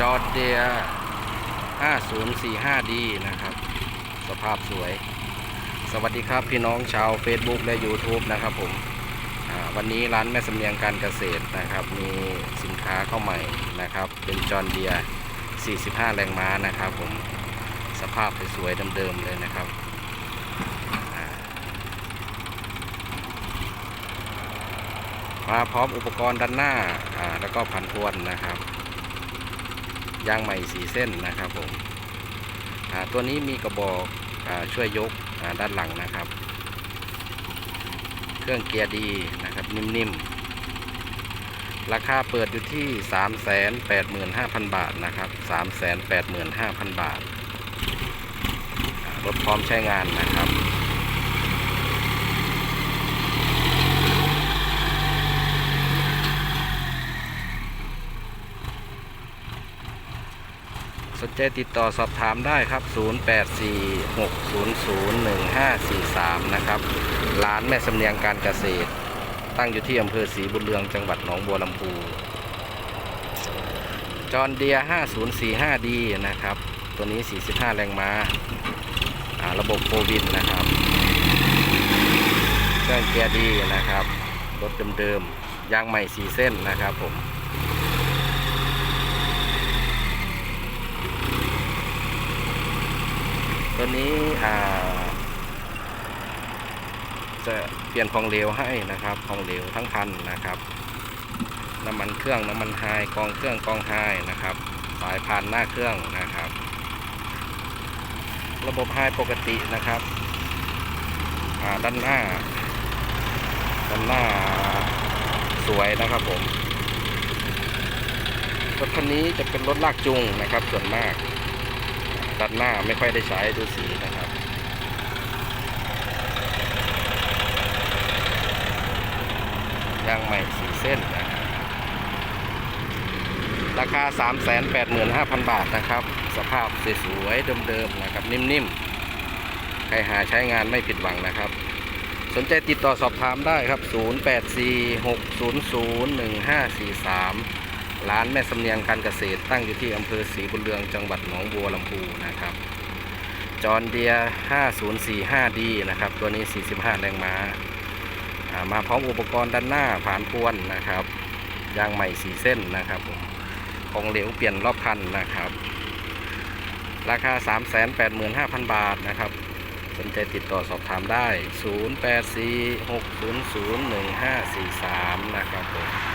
จอเดีย 5045D นะครับ สภาพสวย สวัสดีครับพี่น้องชาว Facebook และ YouTube นะครับผมวันนี้ร้านแม่สำเนียงการเกษตรนะครับ มีสินค้าเข้าใหม่นะครับ เป็นจอร์เดีย 45 แรงม้านะครับผมสภาพสวยๆเดิมๆเลยนะครับมาพร้อมอุปกรณ์ด้านหน้าอ่าแล้วก็พันทวนนะครับ ยางใหม่สีเส้นนะครับผมตัวนี้มีกระบอกอช่วยยกด้านหลังนะครับ เครื่องเกียร์ดีนะครับนิ่มๆ ราคาเปิดอยู่ที่ 385,000 บาทนะครับ 385,000 บาทอ่ารถพร้อมใช้งานนะครับ ส นใจติดต่อสอบถามได้ครับ 0846001543 นะครับ ร้านแม่สำเนียงการเกษตร ตั้งอยู่ที่อำเภอศรีบุญเรืองจังหวัดหนองบัวลำพู จอนเดีย 5045D นะครับ ตัวนี้ 45 แรงม้าอ่าระบบโฟวินนะครับเครื่องเกียร์ดีนะครับ รถเดิมๆ ยางใหม่ 4 เส้นนะครับผม ตัวนี้อ่าจะเปลี่ยนของเหลวให้นะครับของเหลวทั้งคันนะครับ น้ำมันเครื่องน้ำมันไฮกองเครื่องกองไฮนะครับ สายพานหน้าเครื่องนะครับ ระบบไฮปกตินะครับด้านหน้า ด้านหน้าสวยนะครับผมรถคันนี้จะเป็นรถลากจูงนะครับส่วนมาก ด้านหน้าไม่ค่อยได้ใช้ดูสีนะครับ ยางใหม่สีเส้นนะครับราคา 385,000 บาทนะครับ สภาพสวยๆเดิมๆนะครับ นิ่มๆ ใครหาใช้งานไม่ผิดหวังนะครับ สนใจติดต่อสอบถามได้ครับ 0846001543 ร้านแม่สำเนียงการเกษตรตั้งอยู่ที่อำเภอศรีบุญเรืองจังหวัดหนองบัวลำพูนะครับจอนเดีย 5045D นะครับ ตัวนี้ 45 แรงม้าอ่ามาพร้อมอุปกรณ์ด้านหน้าผ่านพวนนะครับยางใหม่4เส้นนะครับผมของเหลวเปลี่ยนรอบคันนะครับ ราคา 385,000 บาทนะครับ สนใจติดต่อสอบถามได้ 0846001543 นะครับผม